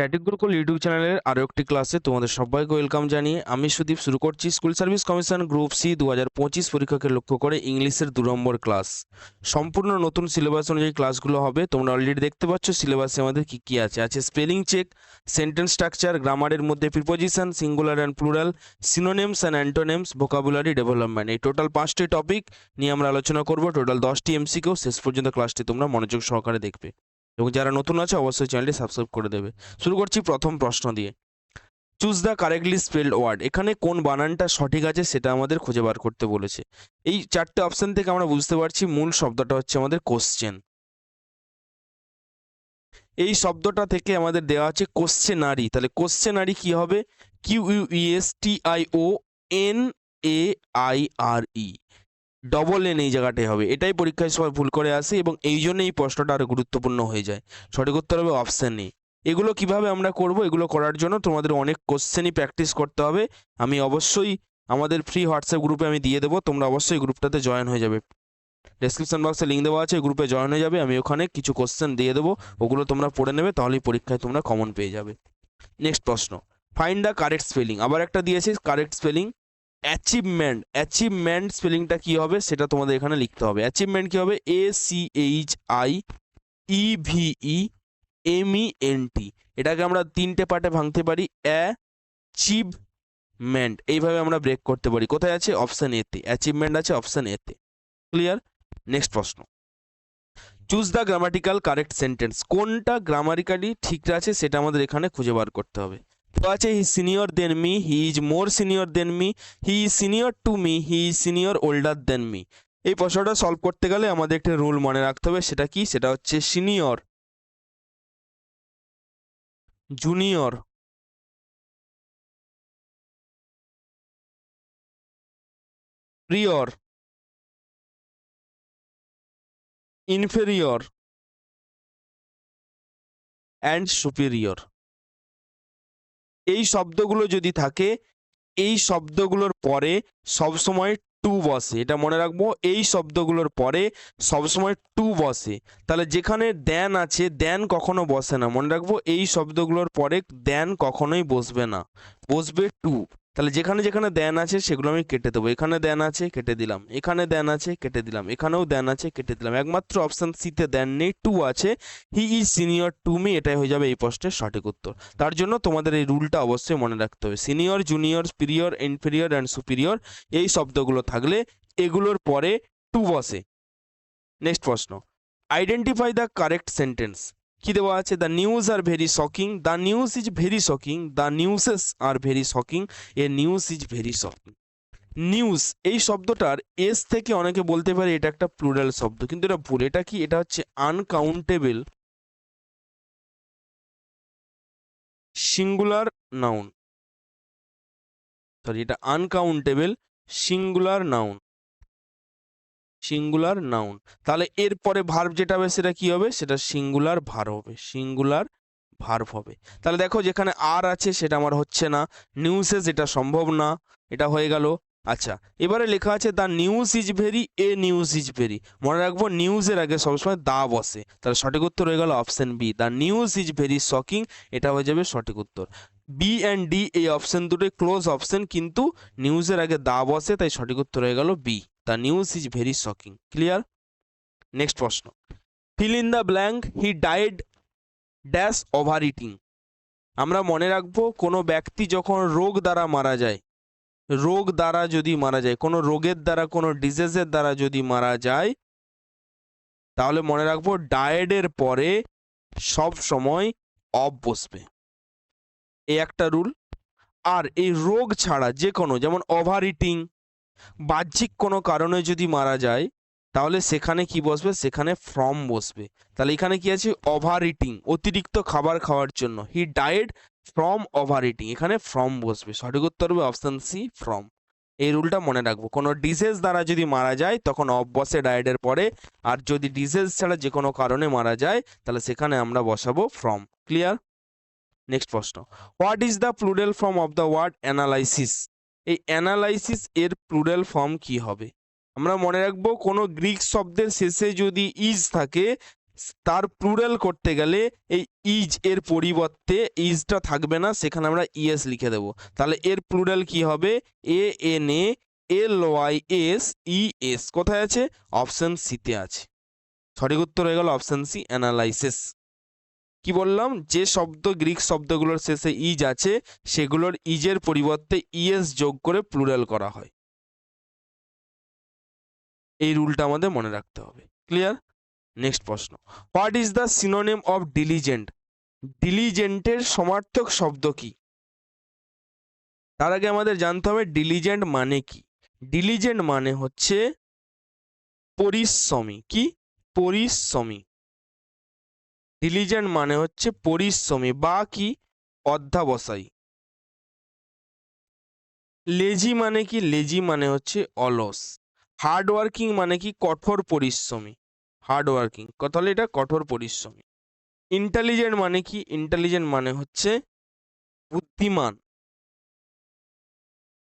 Static YouTube চ্যানেলের আরও একটি ক্লাসে তোমাদের সবাইকে ওয়েলকাম জানিয়ে আমি সুদীপ, শুরু করছি school service commission group C দু হাজার পঁচিশ পরীক্ষাকে লক্ষ্য করে ইংলিশের দু নম্বর ক্লাস সম্পূর্ণ নতুন সিলেবাস অনুযায়ী ক্লাসগুলো হবে। তোমরা অলরেডি দেখতে পাচ্ছ সিলেবাসে আমাদের কি কি আছে। আছে স্পেলিং চেক সেন্টেন্স স্ট্রাকচার গ্রামারের মধ্যে preposition singular and plural synonyms and antonyms vocabulary development এই টোটাল পাঁচটি টপিক নিয়ে আমরা আলোচনা করব। টোটাল দশটি এমসিকেও শেষ পর্যন্ত ক্লাসটি তোমরা মনোযোগ সহকারে দেখবে। এবং যারা নতুন আছে, অবশ্যই চ্যানেলটি সাবস্ক্রাইব করে দেবে। শুরু করছি প্রথম প্রশ্ন দিয়ে। Choose the correctly spelled word এখানে কোন বানানটা সঠিক আছে সেটা আমাদের খুঁজে বার করতে বলেছে। এই চারটে অপশান থেকে আমরা বুঝতে পারছি মূল শব্দটা হচ্ছে আমাদের কোশ্চেন এই শব্দটা থেকে আমাদের দেওয়া আছে কোশ্চেনারি তাহলে কোশ্চেনারি কি হবে? Q U S T I O N A I R E double N এই জায়গাটায় হবে। এটাই পরীক্ষায় সবাই ভুল করে আসে এবং এই জন্য এই প্রশ্নটা আরও গুরুত্বপূর্ণ হয়ে যায়। সঠিক উত্তর হবে অপশান নেই এগুলো কীভাবে আমরা করব, এগুলো করার জন্য তোমাদের অনেক কোশ্চেনই প্র্যাকটিস করতে হবে। আমি অবশ্যই আমাদের ফ্রি হোয়াটসঅ্যাপ গ্রুপে আমি দিয়ে দেবো, তোমরা অবশ্যই গ্রুপটাতে জয়েন হয়ে যাবে। ডেসক্রিপশন বক্সে লিঙ্ক দেওয়া আছে গ্রুপে জয়েন হয়ে যাবে, আমি ওখানে কিছু কোশ্চেন দিয়ে দেবো, ওগুলো তোমরা পড়ে নেবে, তাহলেই পরীক্ষায় তোমরা কমন পেয়ে যাবে। নেক্সট প্রশ্ন ফাইন্ড দ্য কারেক্ট স্পেলিং আবার একটা দিয়েছি কারেক্ট স্পেলিং অ্যাচিভমেন্ট অ্যাচিভমেন্ট স্পেলিংটা কি হবে সেটা তোমাদের এখানে লিখতে হবে। অ্যাচিভমেন্ট কি হবে? A C H I E V E M E N T এটাকে আমরা তিনটে পার্টে ভাঙতে পারি। অ্যাচিভমেন্ট এইভাবে আমরা ব্রেক করতে পারি। কোথায় আছে? অপশন এতে অ্যাচিভমেন্ট আছে অপশন এতে ক্লিয়ার নেক্সট প্রশ্ন। Choose the grammatical correct sentence কোনটা গ্রামারিক্যালি ঠিক আছে সেটা আমাদের এখানে খুঁজে বার করতে হবে। তো আছে he senior than me, he is more senior than me, he is senior to me, he is senior older than me. এই প্রশ্নটা সলভ করতে গেলে আমাদের একটা রুল মনে রাখতে হবে, সেটা কি? সেটা হচ্ছে senior. Junior. Prior. Inferior. And superior. এই শব্দগুলো যদি থাকে, এই শব্দগুলোর পরে সবসময় টু বসে। এটা মনে রাখব, এই শব্দগুলোর পরে সবসময় টু বসে। তাহলে যেখানে দেন আছে দেন কখনো বসে না। মনে রাখব, এই শব্দগুলোর পরে দেন কখনোই বসবে না। বসবে টু তাহলে যেখানে যেখানে দেন আছে, সেগুলো আমি কেটে দেবো। এখানে দেন আছে, কেটে দিলাম। এখানে দেন আছে, কেটে দিলাম। এখানেও দেন আছে, কেটে দিলাম। একমাত্র অপশন সিতে দেন নেই টু আছে। He is senior to me এটাই হয়ে যাবে এই প্রশ্নের সঠিক উত্তর। তার জন্য তোমাদের এই রুলটা অবশ্যই মনে রাখতে হবে। Senior junior prior inferior and superior এই শব্দগুলো থাকলে এগুলোর পরে টু বসে। নেক্সট প্রশ্ন। আইডেন্টিফাই দ্য কারেক্ট সেন্টেন্স কি দেওয়া আছে? The news are very shocking the news is very shocking the newses are very shocking a news is very shocking news এই শব্দটার এস থেকে অনেকে বলতে পারে এটা একটা প্লুরাল শব্দ। কিন্তু এটা ভুল। এটা কি? এটা হচ্ছে আনকাউন্টেবল সিঙ্গুলার নাউন সরি এটা uncountable singular noun singular noun তাহলে এরপরে ভার্ব যেটা হবে, সেটা কি হবে? সেটা সিঙ্গুলার ভার্ব হবে সিঙ্গুলার ভার্ব হবে। তাহলে দেখো যেখানে আর আছে, সেটা আমার হচ্ছে না। নিউজেস এটা সম্ভব না, এটা হয়ে গেল। আচ্ছা এবারে লেখা আছে the news is very a news is very মনে রাখব নিউজের আগে সবসময় দা বসে। তাহলে সঠিক উত্তর হয়ে গেল option B the news is very shocking এটা হয়ে যাবে সঠিক উত্তর। বি অ্যান্ড ডি এই অপশন দুটোই ক্লোজ অপশন কিন্তু নিউজের আগে দা বসে, তাই সঠিক উত্তর হয়ে গেল B the news is very shocking clear next প্রশ্ন. Fill in the blank he died dash over eating আমরা মনে রাখব, কোনো ব্যক্তি যখন রোগ দ্বারা মারা যায়, রোগ দ্বারা যদি মারা যায়, কোনো রোগের দ্বারা, কোনো ডিজিজের দ্বারা যদি মারা যায়, তাহলে মনে রাখব ডায়েডের পরে সব সময় অফ বসবে। এই একটা রুল আর এই রোগ ছাড়া যে কোনো, যেমন ওভার ইটিং বাহ্যিক কোনো কারণে যদি মারা যায়, তাহলে সেখানে কি বসবে? সেখানে ফ্রম বসবে। তাহলে এখানে কি আছে? ওভার ইটিং অতিরিক্ত খাবার খাওয়ার জন্য। He died from over eating এখানে ফ্রম বসবে। সঠিক উত্তর হবে অপশন সি ফ্রম এই রুলটা মনে রাখব। কোনো ডিসেজ দ্বারা যদি মারা যায়, তখন অফ বসে ডায়েডের পরে। আর যদি ডিসেজ ছাড়া যে কোনো কারণে মারা যায়, তাহলে সেখানে আমরা বসাবো ফ্রম ক্লিয়ার নেক্সট প্রশ্ন। What is the plural form of the word analysis এই অ্যানালাইসিস এর প্লুরাল ফর্ম কি হবে? আমরা মনে রাখব কোনো গ্রিক শব্দের শেষে যদি ইজ থাকে, তার প্লুরাল করতে গেলে এই ইজ এর পরিবর্তে ইজটা থাকবে না, সেখানে আমরা ইএস লিখে দেব। তাহলে এর প্লুরাল কি হবে? A N A L Y S E S কোথায় আছে? অপশন সিতে আছে। সঠিক উত্তর হয়ে গেল অপশন সি অ্যানালাইসিস কি বললাম? যে শব্দ, গ্রিক শব্দগুলোর শেষে ইজ আছে, সেগুলোর ইজের পরিবর্তে ইএস যোগ করে প্লুরাল করা হয়। এই রুলটা আমাদের মনে রাখতে হবে। ক্লিয়ার? নেক্সট প্রশ্ন। What is the synonym of diligent? ডিলিজেন্টের সমার্থক শব্দ কি? তার আগে আমাদের জানতে হবে ডিলিজেন্ট মানে কি? ডিলিজেন্ট মানে হচ্ছে পরিশ্রমী। কি? পরিশ্রমী। ডিলিজেন্ট মানে হচ্ছে পরিশ্রমী বা কি অধ্যাবসায়ী। লেজি মানে কি? লেজি মানে হচ্ছে অলস। হার্ড ওয়ার্কিং মানে কি? কঠোর পরিশ্রমী। হার্ড ওয়ার্কিং তাহলে এটা কঠোর পরিশ্রমী। ইন্টেলিজেন্ট মানে কি? ইন্টেলিজেন্ট মানে হচ্ছে বুদ্ধিমান।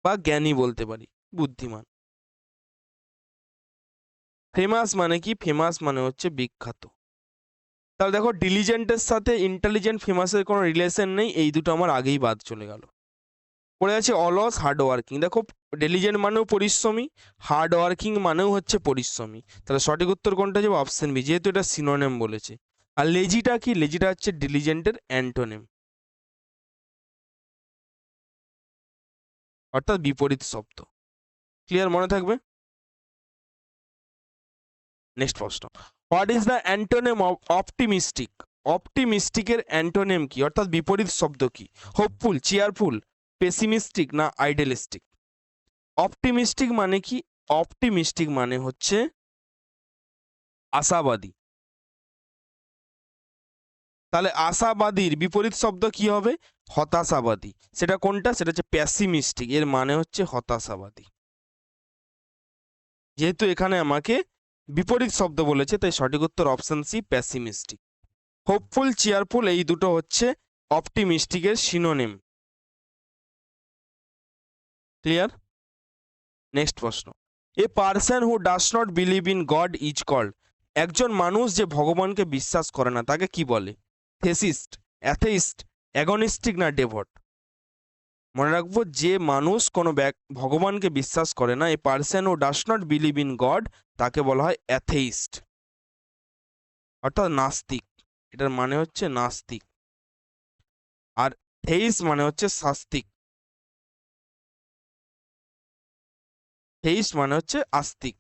বা জ্ঞানী বলতে পারি, বুদ্ধিমান। ফেমাস মানে কি? ফেমাস মানে হচ্ছে বিখ্যাত। তাহলে দেখো ডিলিজেন্টের সাথে ইন্টেলিজেন্ট ফেমাসের কোনো রিলেশন নেই, এই দুটো আমার আগেই বাদ চলে গেল। পড়ে আছে অলস হার্ড ওয়ার্কিং দেখো ডিলিজেন্ট মানেও পরিশ্রমী হার্ড ওয়ার্কিং মানেও হচ্ছে পরিশ্রমী। তাহলে সঠিক উত্তর কোনটা যাবে? অপশন বি যেহেতু এটা সিনোনেম বলেছে। আর লেজিটা কি? লেজিটা হচ্ছে ডিলিজেন্টের অ্যান্টোনেম অর্থাৎ বিপরীত শব্দ। ক্লিয়ার মনে থাকবে? নেক্সট প্রশ্ন। What is the antonym of optimistic অপটিমিস্টিকের antonym কি? অর্থাৎ বিপরীত শব্দ কি? হোপফুল চেয়ারফুল পেসিমিস্টিক না আইডেলিস্টিক অপটিমিস্টিক মানে কি? অপটিমিস্টিক মানে হচ্ছে আশাবাদী। তাহলে আশাবাদীর বিপরীত শব্দ কি হবে? হতাশাবাদী। সেটা কোনটা? সেটা হচ্ছে প্যাসিমিস্টিক এর মানে হচ্ছে হতাশাবাদী। যেহেতু এখানে আমাকে বিপরীত শব্দ বলেছে, তাই সঠিক উত্তর option C pessimistic hopeful cheerful এই দুটো হচ্ছে অপটিমিস্টিকের সিনোনেম ক্লিয়ার নেক্সট প্রশ্ন. A person who does not believe in God is called একজন মানুষ যে ভগবানকে বিশ্বাস করে না, তাকে কি বলে? থেসিস্ট অ্যাথেইস্ট অ্যাগনিস্টিক না ডেভট মনে রাখব যে মানুষ কোনো ভগবানকে বিশ্বাস করে না, a person who does not believe in God তাকে বলা হয় অ্যাথেইস্ট অর্থাৎ নাস্তিক। এটার মানে হচ্ছে নাস্তিক। আর থেইস মানে হচ্ছে শাস্তিক। থেইস্ট মানে হচ্ছে আস্তিক।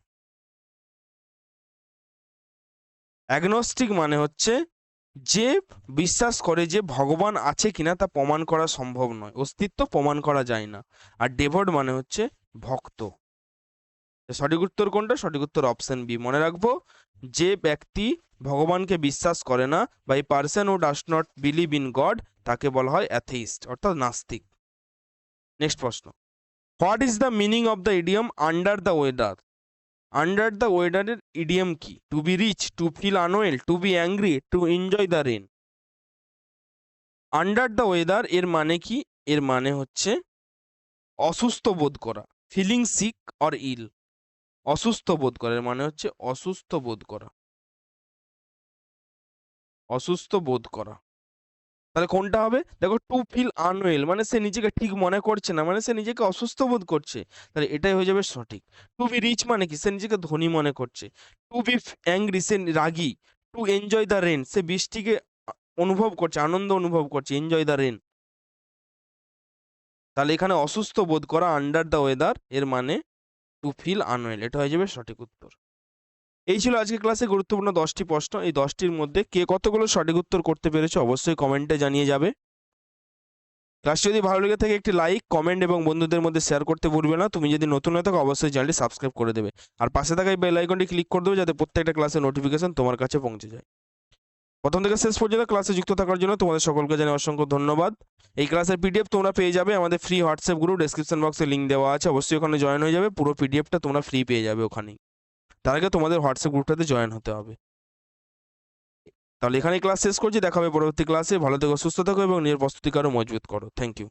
অ্যাগনস্টিক মানে হচ্ছে যে বিশ্বাস করে যে ভগবান আছে কিনা তা প্রমাণ করা সম্ভব নয়। অস্তিত্ব প্রমাণ করা যায় না। আর ডেভড মানে হচ্ছে ভক্ত। সঠিক উত্তর কোনটা? সঠিক উত্তর অপশন বি মনে রাখব, যে ব্যক্তি ভগবানকে বিশ্বাস করে না বা এই person who does not believe in God তাকে বলা হয় অ্যাথেইস্ট অর্থাৎ নাস্তিক। নেক্সট প্রশ্ন। What is the meaning of the idiom under the weather under the ওয়েদারের ইডিয়াম কি to be rich to feel unwell to be angry to enjoy the rain under the weather এর মানে কি? এর মানে হচ্ছে অসুস্থ বোধ করা ফিলিং সিক অর ইল অসুস্থ বোধ করা, এর মানে হচ্ছে অসুস্থ বোধ করা। অসুস্থ বোধ করা। তাহলে কোনটা হবে? দেখো টু ফিল আনওয়েল মানে সে নিজেকে ঠিক মনে করছে না মানে সে নিজেকে অসুস্থ বোধ করছে। তাহলে এটাই হয়ে যাবে সঠিক। টু বি রিচ মানে কি? সে নিজেকে ধনী মনে করছে। টু বি অ্যাংরি সে রাগি। টু এনজয় দ্য রেন সে বৃষ্টিকে অনুভব করছে, আনন্দ অনুভব করছে। এনজয় দ্য রেন তাহলে এখানে অসুস্থ বোধ করা আন্ডার দ্য ওয়েদার এর মানে টু ফিল আনওয়েল এটা হয়ে যাবে সঠিক উত্তর। এই ছিল আজকে ক্লাসে গুরুত্বপূর্ণ দশটি প্রশ্ন। এই দশটির মধ্যে কে কতগুলো সঠিক উত্তর করতে পেরেছে অবশ্যই কমেন্টে জানিয়ে যাবে। ক্লাস যদি ভালো লেগে থাকে একটি লাইক কমেন্ট এবং বন্ধুদের মধ্যে শেয়ার করতে ভুলবে না। তুমি যদি নতুন হয়ে থাকো অবশ্যই চ্যানেলটি সাবস্ক্রাইব করে দেবে। আর পাশে থাকা এই বেল আইকনটি ক্লিক করে দেবে যাতে প্রত্যেকটা ক্লাসের নোটিফিকেশন তোমার কাছে পৌঁছে যায়। প্রথম থেকে শেষ পর্যন্ত ক্লাসে যুক্ত থাকার জন্য তোমাদের সকলকে জানাই অসংখ্য ধন্যবাদ। এই ক্লাসের পিডিএফ তোমরা পেয়ে যাবে। আমাদের ফ্রি হোয়াটসঅ্যাপ গ্রুপ ডেসক্রিপশন বক্সে লিঙ্ক দেওয়া আছে। অবশ্যই ওখানে জয়েন হয়ে যাবে। পুরো পিডিএফটা তোমরা ফ্রি পেয়ে যাবে ওখানেই। তার আগে তোমাদের হোয়াটসঅ্যাপ গ্রুপটাতে জয়েন হতে হবে। তাহলে এখানে ক্লাস শেষ করছি, দেখা হবে পরবর্তী ক্লাসে ভালো থেকো, সুস্থ থাকো এবং নিজের প্রস্তুতিকে আরও মজবুত করো। Thank you